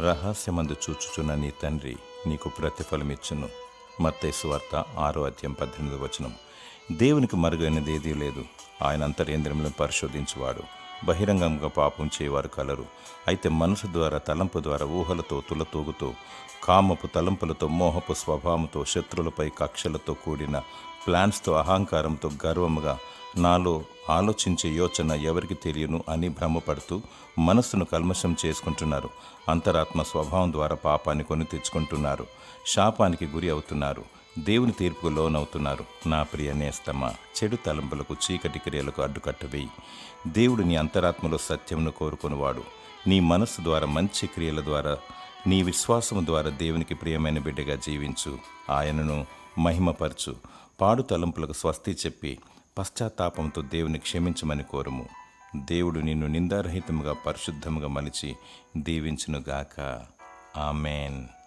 రహస్యమందు చూచుచున్న నీ తండ్రి నీకు ప్రతిఫలమిచ్చును. మత్తేసు వార్త ఆరో అధ్యాయం పద్దెనిమిది వచనం. దేవునికి మరుగైనది ఏదీ లేదు. ఆయన అంతరేంద్రియములను పరిశోధించువాడు. బహిరంగంగా పాపం చేయవారు కలరు. అయితే మనసు ద్వారా తలంపు ద్వారా ఊహలతో తులతూగుతూ కామపు తలంపులతో మోహపు స్వభావంతో శత్రులపై కక్షలతో కూడిన ప్లాన్స్తో అహంకారంతో గర్వముగా నాలో ఆలోచించే యోచన ఎవరికి తెలియను అని భ్రమపడుతూ మనస్సును కల్మషం చేసుకుంటున్నారు. అంతరాత్మ స్వభావం ద్వారా పాపాన్ని కొని తెచ్చుకుంటున్నారు. శాపానికి గురి అవుతున్నారు. దేవుని తీర్పుకు లోనవుతున్నారు. నా ప్రియ నేస్తమా చెడు తలంపులకు చీకటి క్రియలకు అడ్డుకట్టవి. దేవుడు నీ అంతరాత్మలో సత్యమును కోరుకునివాడు. నీ మనస్సు ద్వారా మంచి క్రియల ద్వారా నీ విశ్వాసము ద్వారా దేవునికి ప్రియమైన బిడ్డగా జీవించు. ఆయనను మహిమపరచు. పాడు తలంపులకు స్వస్తి చెప్పి పశ్చాత్తాపంతో దేవుని క్షమించమని కోరుము. దేవుడు నిన్ను నిందారహితముగా పరిశుద్ధముగా మలిచి దీవించునుగాక. ఆమెన్.